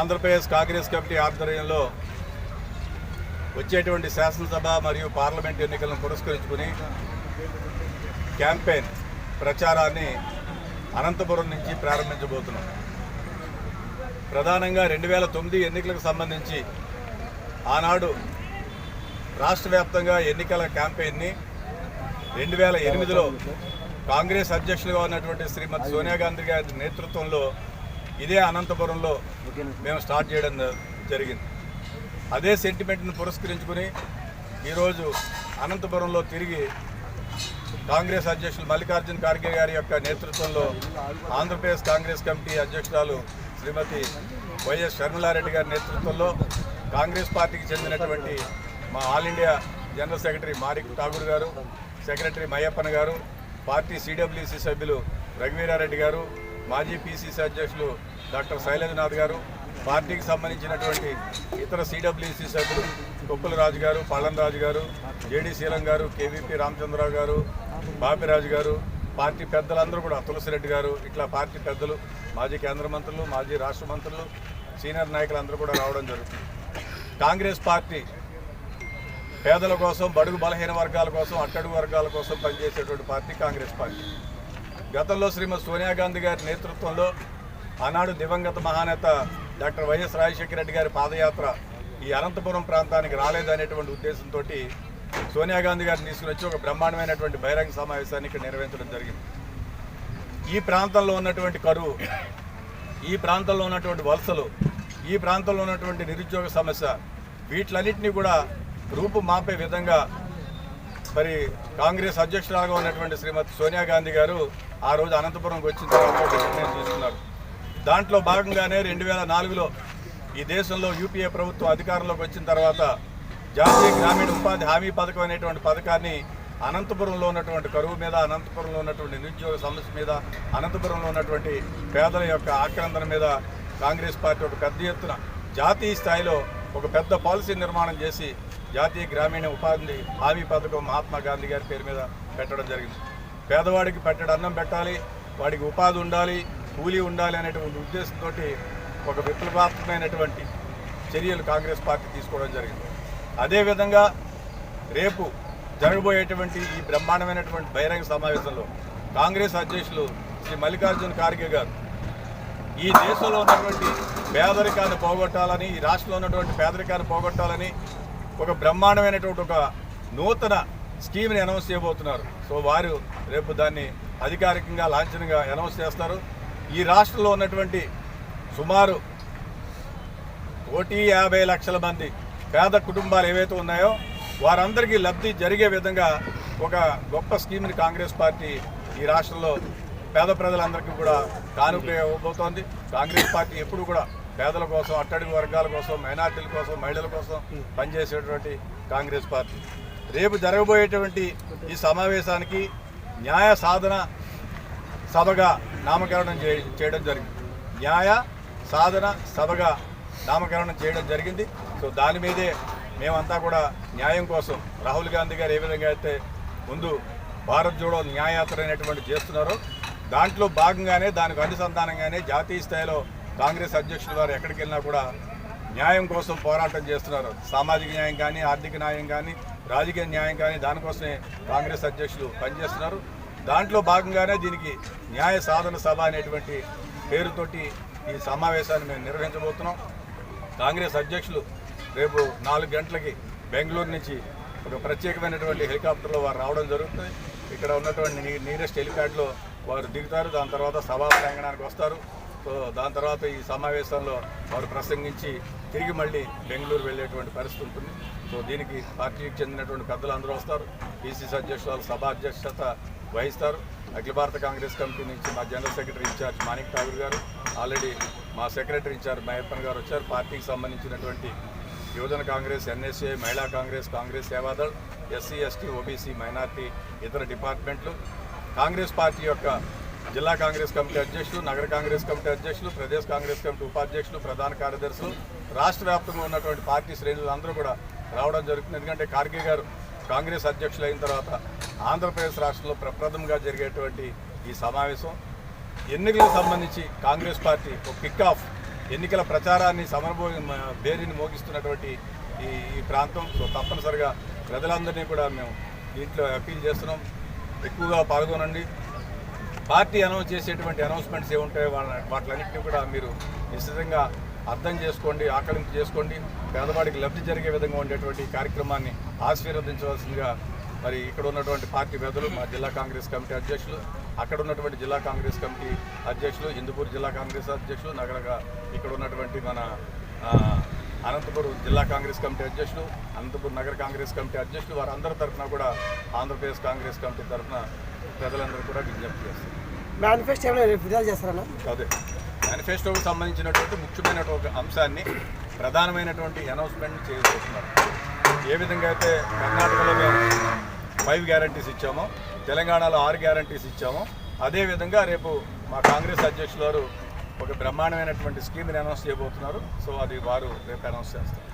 Andhra Pradesh Congress committee ఆధ్వర్యంలో వచ్చేటువంటి శాసనసభ మరియు పార్లమెంట్ ఎన్నికలను పురస్కరించుకుని క్యాంపెయిన్ ప్రచారాన్ని అనంతపురం నుంచి ప్రారంభించబోతున్నాం. ప్రధానంగా రెండు వేల తొమ్మిది ఎన్నికలకు సంబంధించి ఆనాడు రాష్ట్ర వ్యాప్తంగా ఎన్నికల క్యాంపెయిన్ని రెండు వేల ఎనిమిదిలో కాంగ్రెస్ అధ్యక్షులుగా ఉన్నటువంటి శ్రీమతి సోనియా గాంధీ గారి నేతృత్వంలో ఇదే అనంతపురంలో మేము స్టార్ట్ చేయడం జరిగింది. అదే సెంటిమెంట్ను పురస్కరించుకుని ఈరోజు అనంతపురంలో తిరిగి కాంగ్రెస్ అధ్యక్షులు మల్లికార్జున ఖార్గే గారి యొక్క నేతృత్వంలో ఆంధ్రప్రదేశ్ కాంగ్రెస్ కమిటీ అధ్యక్షురాలు శ్రీమతి వైఎస్ షర్మిలారెడ్డి గారి నేతృత్వంలో కాంగ్రెస్ పార్టీకి చెందినటువంటి మా all India general secretary Manik Tagore గారు సెక్రటరీ మయ్యప్పన్ గారు పార్టీ సిడబ్ల్యూసీ సభ్యులు రఘువీరారెడ్డి గారు మాజీ పిసిసి అధ్యక్షులు డాక్టర్ శైలేంద్రనాథ్ గారు పార్టీకి సంబంధించినటువంటి ఇతర సిడబ్ల్యూసి సభ్యులు కొప్పుల రాజు గారు పళ్ళం రాజు గారు జేడీ శీలం గారు కేవీపీ రామచంద్రరావు గారు బాపిరాజు గారు పార్టీ పెద్దలందరూ కూడా తులసిరెడ్డి గారు ఇట్లా పార్టీ పెద్దలు మాజీ కేంద్ర మంత్రులు మాజీ రాష్ట్ర మంత్రులు సీనియర్ నాయకులందరూ కూడా రావడం జరుగుతుంది. కాంగ్రెస్ పార్టీ పేదల కోసం బడుగు బలహీన వర్గాల కోసం అట్టడుగు వర్గాల కోసం పనిచేసేటువంటి పార్టీ కాంగ్రెస్ పార్టీ. గతంలో శ్రీమతి సోనియా గాంధీ గారి నేతృత్వంలో ఆనాడు దివంగత మహానేత డాక్టర్ వైఎస్ రాజశేఖర రెడ్డి గారి పాదయాత్ర ఈ అనంతపురం ప్రాంతానికి రాలేదనేటువంటి ఉద్దేశంతో సోనియా గాంధీ గారిని తీసుకుని వచ్చి ఒక బ్రహ్మాండమైనటువంటి బహిరంగ సమావేశాన్ని ఇక్కడ నిర్వహించడం జరిగింది. ఈ ప్రాంతంలో ఉన్నటువంటి కరువు ఈ ప్రాంతంలో ఉన్నటువంటి వలసలు ఈ ప్రాంతంలో ఉన్నటువంటి నిరుద్యోగ సమస్య వీటిలన్నింటినీ కూడా రూపు మాపే విధంగా మరి కాంగ్రెస్ అధ్యక్షురాలుగా ఉన్నటువంటి శ్రీమతి సోనియా గాంధీ గారు ఆ రోజు అనంతపురంకి వచ్చిన తర్వాత నిర్ణయం తీసుకున్నారు. దాంట్లో భాగంగానే రెండు వేల నాలుగులో ఈ దేశంలో యూపీఏ ప్రభుత్వం అధికారంలోకి వచ్చిన తర్వాత జాతీయ గ్రామీణ ఉపాధి హామీ పథకం అనేటువంటి పథకాన్ని అనంతపురంలో ఉన్నటువంటి కరువు మీద అనంతపురంలో ఉన్నటువంటి నిరుద్యోగ సమస్య మీద అనంతపురంలో ఉన్నటువంటి పేదల యొక్క ఆక్రందన మీద కాంగ్రెస్ పార్టీ ఒక పెద్ద ఎత్తున జాతీయ స్థాయిలో ఒక పెద్ద పాలసీ నిర్మాణం చేసి జాతీయ గ్రామీణ ఉపాధి హామీ పథకం మహాత్మా గాంధీ గారి పేరు మీద పెట్టడం జరిగింది. పేదవాడికి పెట్టడం అన్నం పెట్టాలి వాడికి ఉపాధి ఉండాలి కూలీ ఉండాలి అనేటువంటి ఉద్దేశంతో ఒక విప్లవాత్మకమైనటువంటి చర్యలు కాంగ్రెస్ పార్టీ తీసుకోవడం జరిగింది. అదేవిధంగా రేపు జరగబోయేటువంటి ఈ బ్రహ్మాండమైనటువంటి బహిరంగ సమావేశంలో కాంగ్రెస్ అధ్యక్షులు శ్రీ మల్లికార్జున ఖార్గే గారు ఈ దేశంలో ఉన్నటువంటి పేదరికాన్ని పోగొట్టాలని ఈ రాష్ట్రంలో ఉన్నటువంటి పేదరికాన్ని పోగొట్టాలని ఒక బ్రహ్మాండమైనటువంటి ఒక నూతన స్కీమ్ని అనౌన్స్ చేయబోతున్నారు. సో వారు రేపు దాన్ని అధికారికంగా లాంఛనంగా అనౌన్స్ చేస్తారు. ఈ రాష్ట్రంలో ఉన్నటువంటి సుమారు కోటి యాభై లక్షల మంది పేద కుటుంబాలు ఏవైతే ఉన్నాయో వారందరికీ లబ్ధి జరిగే విధంగా ఒక గొప్ప స్కీమ్ని కాంగ్రెస్ పార్టీ ఈ రాష్ట్రంలో పేద ప్రజలందరికీ కూడా కానుక ఇవ్వబోతోంది కాంగ్రెస్ పార్టీ ఎప్పుడు కూడా పేదల కోసం అట్టడుగు వర్గాల కోసం మైనార్టీల కోసం మహిళల కోసం పనిచేసేటువంటి కాంగ్రెస్ పార్టీ. రేపు జరగబోయేటువంటి ఈ సమావేశానికి న్యాయ సాధన సభగా నామకరణం చేయడం జరిగింది. న్యాయ సాధన సభగా నామకరణం చేయడం జరిగింది. సో దాని మీదే మేమంతా కూడా న్యాయం కోసం రాహుల్ గాంధీ గారు ఏ విధంగా అయితే ముందు భారత్ జోడో న్యాయయాత్ర అనేటువంటి చేస్తున్నారో దాంట్లో భాగంగానే దానికి అనుసంధానంగానే జాతీయ స్థాయిలో కాంగ్రెస్ అధ్యక్షుల వారు ఎక్కడికి వెళ్ళినా కూడా న్యాయం కోసం పోరాటం చేస్తున్నారు. సామాజిక న్యాయం కానీ ఆర్థిక న్యాయం కానీ రాజకీయ న్యాయం కానీ దానికోసమే కాంగ్రెస్ అధ్యక్షులు పనిచేస్తున్నారు. దాంట్లో భాగంగానే దీనికి న్యాయ సాధన సభ అనేటువంటి పేరుతోటి ఈ సమావేశాన్ని మేము నిర్వహించబోతున్నాం. కాంగ్రెస్ అధ్యక్షులు రేపు నాలుగు గంటలకి బెంగళూరు నుంచి ఒక ప్రత్యేకమైనటువంటి హెలికాప్టర్లో వారు రావడం జరుగుతుంది. ఇక్కడ ఉన్నటువంటి నీ- నీరెస్ట్ హెలిప్యాడ్లో వారు దిగుతారు. దాని తర్వాత సభా ప్రాంగణానికి వస్తారు. సో దాని తర్వాత ఈ సమావేశంలో వారు ప్రసంగించి తిరిగి మళ్ళీ బెంగళూరు వెళ్ళేటువంటి పరిస్థితి ఉంటుంది. సో దీనికి పార్టీకి చెందినటువంటి పెద్దలు అందరూ వస్తారు. బీసీసీ అధ్యక్షులు సభ అధ్యక్షత వహిస్తారు. అఖిల భారత కాంగ్రెస్ కమిటీ నుంచి మా general secretary in charge Manik Tagore గారు ఆల్రెడీ మా సెక్రటరీ ఇన్ఛార్జ్ మహేప్పన్ గారు వచ్చారు. పార్టీకి సంబంధించినటువంటి యువజన కాంగ్రెస్ ఎన్ఎస్ఏ మహిళా Congress Congress Seva Dal SC ST OBC minority ఇతర డిపార్ట్మెంట్లు. కాంగ్రెస్ పార్టీ యొక్క జిల్లా కాంగ్రెస్ కమిటీ అధ్యక్షులు నగర కాంగ్రెస్ కమిటీ అధ్యక్షులు ప్రదేశ్ కాంగ్రెస్ కమిటీ ఉపాధ్యక్షులు ప్రధాన కార్యదర్శులు రాష్ట్ర వ్యాప్తంగా ఉన్నటువంటి పార్టీ శ్రేణులు అందరూ కూడా రావడం జరుగుతుంది. ఎందుకంటే కార్గే గారు కాంగ్రెస్ అధ్యక్షులు అయిన తర్వాత ఆంధ్రప్రదేశ్ రాష్ట్రంలో ప్రప్రథమంగా జరిగేటువంటి ఈ సమావేశం. ఎన్నికలకు సంబంధించి కాంగ్రెస్ పార్టీ ఒక కిక్ ఆఫ్ ఎన్నికల ప్రచారాన్ని సమరభో బేరీని మోగిస్తున్నటువంటి ఈ ఈ ప్రాంతం. సో తప్పనిసరిగా ప్రజలందరినీ కూడా మేము దీంట్లో అప్పీల్ చేస్తున్నాం. ఎక్కువగా పాల్గొనండి. పార్టీ అనౌన్స్ చేసేటువంటి అనౌన్స్మెంట్స్ ఏముంటాయో వాళ్ళ వాటిలన్నింటినీ కూడా మీరు నిశ్చితంగా అర్థం చేసుకోండి ఆకలింపు చేసుకోండి. పేదవాడికి లబ్ధి జరిగే విధంగా ఉండేటువంటి కార్యక్రమాన్ని ఆశీర్వదించవలసిందిగా మరి ఇక్కడ ఉన్నటువంటి పార్టీ పెద్దలు మా జిల్లా కాంగ్రెస్ కమిటీ అధ్యక్షులు అక్కడ ఉన్నటువంటి జిల్లా కాంగ్రెస్ కమిటీ అధ్యక్షులు హిందూపూర్ జిల్లా కాంగ్రెస్ అధ్యక్షులు నగరగా ఇక్కడ ఉన్నటువంటి మన అనంతపురం జిల్లా కాంగ్రెస్ కమిటీ అధ్యక్షులు అనంతపురం నగర కాంగ్రెస్ కమిటీ అధ్యక్షులు వారందరి తరఫున కూడా ఆంధ్రప్రదేశ్ కాంగ్రెస్ కమిటీ తరఫున ప్రజలందరూ కూడా విజ్ఞప్తి చేస్తారు. మేనిఫెస్టో ఏమైనా విడుదల చేస్తారన్నా? అదే. మేనిఫెస్టోకు సంబంధించినటువంటి ముఖ్యమైనటువంటి అంశాన్ని ప్రధానమైనటువంటి అనౌన్స్మెంట్ చేయబోతున్నారు ఏ విధంగా అయితే కర్ణాటకలో మేము ఫైవ్ గ్యారంటీస్ ఇచ్చామో తెలంగాణలో ఆరు గ్యారంటీస్ ఇచ్చామో అదేవిధంగా రేపు మా కాంగ్రెస్ అధ్యక్షులు ఒక బ్రహ్మాండమైనటువంటి స్కీమ్ని అనౌన్స్ చేయబోతున్నారు. సో అది వారు రేపు అనౌన్స్ చేస్తారు.